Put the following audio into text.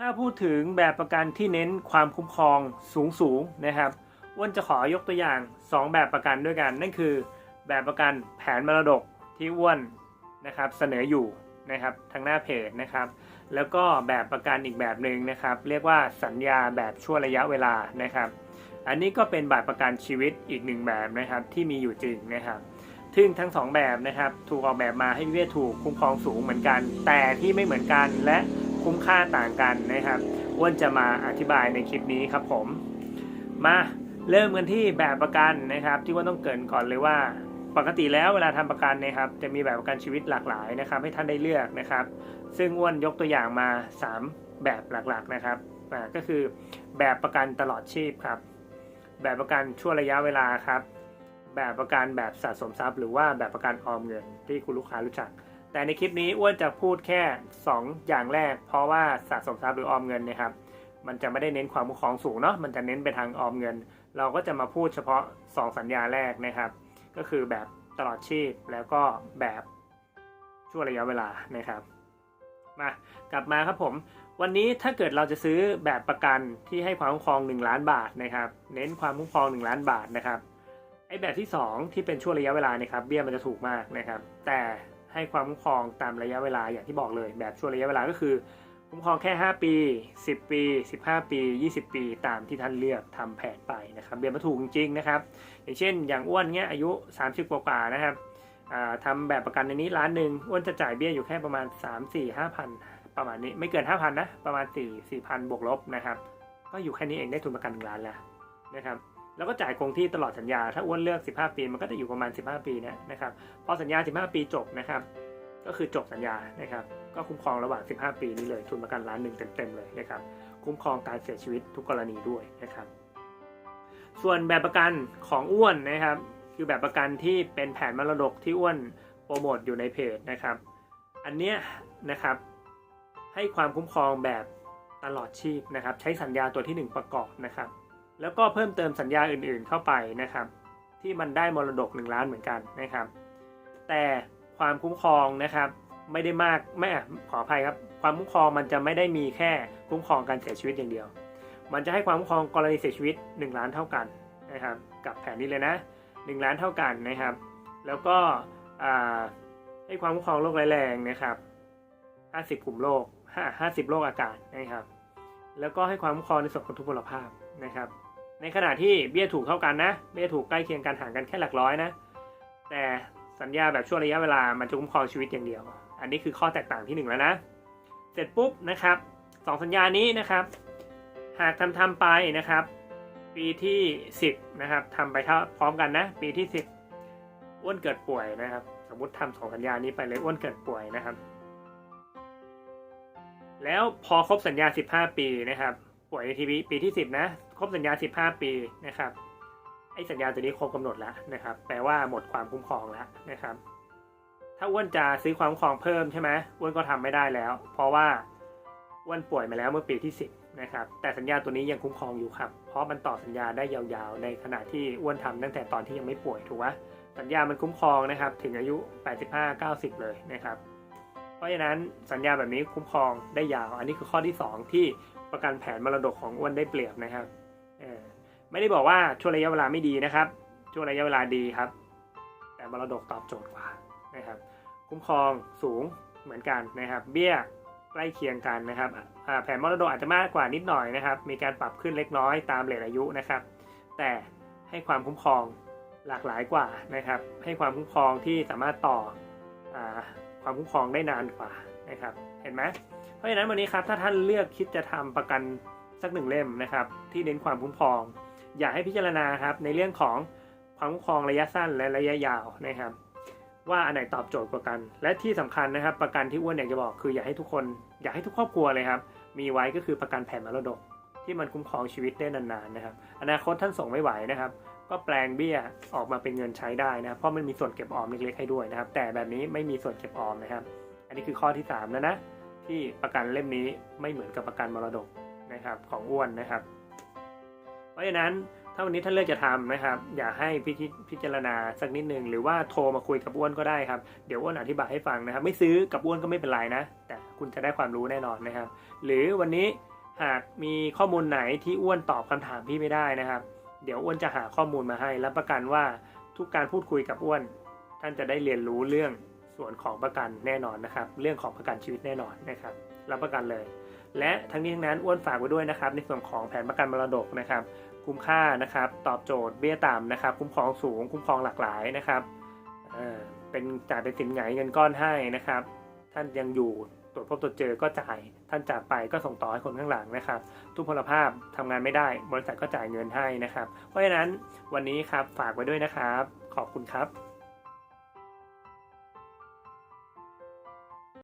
ถ้าพูดถึงแบบประกันที่เน้นความคุ้มครองสูงสูงๆนะครับอ้วนจะขอยกตัวอย่าง 2 แบบประกันด้วยกัน นั่นคือ แบบประกันแผนมรดกที่อ้วนนะครับเสนออยู่นะครับทางหน้าเพจนะครับ แล้วก็แบบประกันอีกแบบหนึ่งนะครับ เรียกว่าสัญญาแบบชั่วระยะเวลานะครับ อันนี้ก็เป็นแบบประกันชีวิตอีกหนึ่งแบบนะครับที่มีอยู่จริงนะครับซึ่งทั้งสองแบบนะครับ ถูกออกแบบมาให้เวทถูกคุ้มครองสูงเหมือนกัน แต่ที่ไม่เหมือนกันและ คุ้มค่าต่างกันนะครับอ้วนจะมาอธิบายในคลิปนี้ครับผม มาเริ่มกันที่แบบประกันนะครับ ที่ว่าต้องเกรินก่อนเลยว่า ปกติแล้วเวลาทำประกันนะครับ จะมีแบบประกันชีวิตหลากหลายนะครับ ให้ท่านได้เลือกนะครับ ซึ่งอ้วนยกตัวอย่างมา 3 แบบหลักๆนะครับก็คือแบบประกันตลอดชีพครับ แบบประกันช่วงระยะเวลาครับ แบบประกันแบบสะสมทรัพย์ หรือว่าแบบประกันออมเงินที่คุณลูกค้ารู้จัก แต่ในคลิปนี้อ้วนจะพูดแค่ 2 อย่างแรก เพราะว่าสะสมทรัพย์หรือออมเงินเนะครับ มันจะไม่ได้เน้นความคุ้มครองสูงเนาะมันจะเน้นไปทางออมเงิน เราก็จะมาพูดเฉพาะ 2 สัญญาแรกนะครับ ก็คือแบบตลอดชีพแล้วก็แบบช่วงระยะเวลานะครับ มากลับมาครับผม วันนี้ถ้าเกิดเราจะซื้อแบบประกันที่ให้ความคุ้มครอง 1 ล้านบาทนะครับ เน้นความคุ้มครอง 1 ล้านบาทนะครับไอ้แบบที่ 2 ที่เป็นช่วงระยะเวลานะครับเบี้ยมันจะถูกมากนะครับ แต่ ให้ความคุ้มครองตามระยะเวลาอย่างที่บอกเลย แบบช่วงระยะเวลาก็คือ คุ้มครองแค่ 5 ปี 10 ปี 15 ปี 20 ปี ตามที่ท่านเลือกทำแผนไปนะครับเบี้ยมันถูกจริงๆนะครับอย่างเช่น อย่างอ้วนเงี้ยอายุ 30 กว่าๆนะครับอ่าทำแบบประกันในนี้ล้านหนึ่งอ้วนจะจ่ายเบี้ยอยู่แค่ประมาณ 3 4 5พันประมาณนี้ไม่เกิน 5,000นะประมาณ 4 4พันบวกลบนะครับก็อยู่แค่นี้เองได้ทุนประกันหนึ่งล้านแล้วนะครับ แล้วก็จ่ายคงที่ตลอดสัญญา ถ้าอ้วนเลือก 15 ปี มันก็จะอยู่ประมาณ 15 ปีนะนะครับ พอสัญญา 15 ปีจบนะครับ ก็คือจบสัญญานะครับ ก็คุ้มครองระหว่าง 15 ปีนี้เลย ทุนประกันล้านหนึ่งเต็มๆเลยนะครับ คุ้มครองการเสียชีวิตทุกกรณีด้วยนะครับ ส่วนแบบประกันของอ้วนนะครับ คือแบบประกันที่เป็นแผนมรดกที่อ้วนโปรโมทอยู่ในเพจนะครับ อันเนี้ยนะครับ ให้ความคุ้มครองแบบตลอดชีพนะครับ ใช้สัญญาตัวที่ 1 ประกอบนะครับ แล้วก็เพิ่มเติมสัญญาอื่นๆเข้าไปนะครับ ที่มันได้มรดก 1 ล้านเหมือนกันนะครับ แต่ความคุ้มครองนะครับไม่ได้มากไม่ขออภัยครับ ความคุ้มครองมันจะไม่ได้มีแค่คุ้มครองการเสียชีวิตอย่างเดียว มันจะให้ความคุ้มครองกรณีเสียชีวิต 1 ล้านเท่ากันนะครับ กับแผนนี้เลยนะ 1 ล้านเท่ากันนะครับ แล้วก็ให้ความคุ้มครองโรคร้ายแรงนะครับ 50 กลุ่มโรค50 โรคอากาศนะครับ แล้วก็ให้ความคุ้มครองในส่วนของทุพพลภาพนะครับ ในขณะที่เบี้ยถูกเท่ากันนะ เบี้ยถูกใกล้เคียงกันห่างกันแค่หลักร้อยนะ แต่สัญญาแบบช่วงระยะเวลามันจะคุ้มครองชีวิตอย่างเดียว อันนี้คือข้อแตกต่างที่หนึ่งแล้วนะ เสร็จปุ๊บนะครับสองสัญญานี้นะครับ หากทำทำไปนะครับ ปีที่ 10นะครับทำไปเท่าพร้อมกันนะ ปีที่ 10อ้วนเกิดป่วยนะครับ สมมติทำสองสัญญานี้ไปเลยอ้วนเกิดป่วยนะครับ แล้วพอครบสัญญา 15 ปีนะครับ ป่วยในทีวีปีที่ 10 นะ ครบสัญญา 15 ปีนะครับไอ้สัญญาตัวนี้ครบกำหนดแล้วนะครับ แปลว่าหมดความคุ้มครองแล้วนะครับ ถ้าอ้วนจะซื้อความคุ้มครองเพิ่มใช่ไหมอ้วนก็ทำไม่ได้แล้ว เพราะว่าอ้วนป่วยมาแล้วเมื่อปีที่ 10นะครับ แต่สัญญาตัวนี้ยังคุ้มครองอยู่ครับ เพราะมันต่อสัญญาได้ยาวๆ ในขณะที่อ้วนทำตั้งแต่ตอนที่ยังไม่ป่วยถูกไหมสัญญามันคุ้มครองนะครับ ถึงอายุ 85-90 เลยนะครับ เพราะฉะนั้นสัญญาแบบนี้คุ้มครองได้ยาว อันนี้คือข้อที่ 2 ที่ประกันแผนมรดกของอ้วนได้เปรียบนะครับ ไม่ได้บอกว่าช่วงระยะเวลาไม่ดีนะครับ ช่วงระยะเวลาดีครับ แต่มรดกตอบโจทย์กว่านะครับ คุ้มครองสูงเหมือนกันนะครับ เบี้ยใกล้เคียงกันนะครับแผนมรดกอาจจะมากกว่านิดหน่อยนะครับ มีการปรับขึ้นเล็กน้อยตามเลทอายุนะครับ แต่ให้ความคุ้มครองหลากหลายกว่านะครับ ให้ความคุ้มครองที่สามารถต่ออความคุ้มครองได้นานกว่านะครับ เห็นไหมเพราะฉะนั้นวันนี้ครับถ้าท่านเลือกคิดจะทำประกันสักหนึ่งเล่มนะครับ ที่เน้นความคุ้มครอง อยากให้พิจารณาครับในเรื่องของความคุ้มครองระยะสั้นและระยะยาวนะครับ ว่าอันไหนตอบโจทย์กว่ากัน และที่สำคัญนะครับ ประกันที่อ้วนอยากจะบอกคืออยากให้ทุกคนอยากให้ทุกครอบครัวเลยครับ มีไว้ก็คือประกันแผ่นมรดก ที่มันคุ้มครองชีวิตได้นานๆนะครับ อนาคตท่านส่งไม่ไหวนะครับ ก็แปลงเบี้ยออกมาเป็นเงินใช้ได้นะครับเพราะมันมีส่วนเก็บออมเล็กๆให้ด้วยนะครับ แต่แบบนี้ไม่มีส่วนเก็บออมนะครับ อันนี้คือข้อที่3แล้วนะที่ประกันเล่มนี้ไม่เหมือนกับประกันมรดกนะครับของอ้วนนะครับ ราะฉะนั้นถ้าวันนี้ท่านเลือกจะทำนะครับ อย่าให้พิพิจารณาสักนิดหนึ่งหรือว่าโทรมาคุยกับอ้วนก็ได้ครับ เดี๋ยวอ้วนอธิบายให้ฟังนะครับ ไม่ซื้อกับอ้วนก็ไม่เป็นไรนะ แต่คุณจะได้ความรู้แน่นอนนะครับ หรือวันนี้หากมีข้อมูลไหนที่อ้วนตอบคำถามพี่ไม่ได้นะครับ เดี๋ยวอ้วนจะหาข้อมูลมาให้รับประกันว่าทุกการพูดคุยกับอ้วน ท่านจะได้เรียนรู้เรื่องส่วนของประกันแน่นอนนะครับ เรื่องของประกันชีวิตแน่นอนนะครับ รับประกันเลย และทั้งนี้ทั้งนั้นอ้วนฝากไว้ด้วยนะครับในส่วนของแผนประกันมรดกนะครับ คุ้มค่านะครับตอบโจทย์เบี้ยต่ำนะครับ คุ้มครองสูง คุ้มครองหลากหลายนะครับเออเป็นจ่ายเป็นสินไหนเงินก้อนให้นะครับ ท่านยังอยู่ตรวจพบตรวจเจอก็จ่ายท่านจากไปก็ส่งต่อให้คนข้างหลังนะครับทุกพลภาพทำงานไม่ได้ บริษัทก็จ่ายเงินให้นะครับ เพราะฉะนั้นวันนี้ครับฝากไว้ด้วยนะครับ ขอบคุณครับ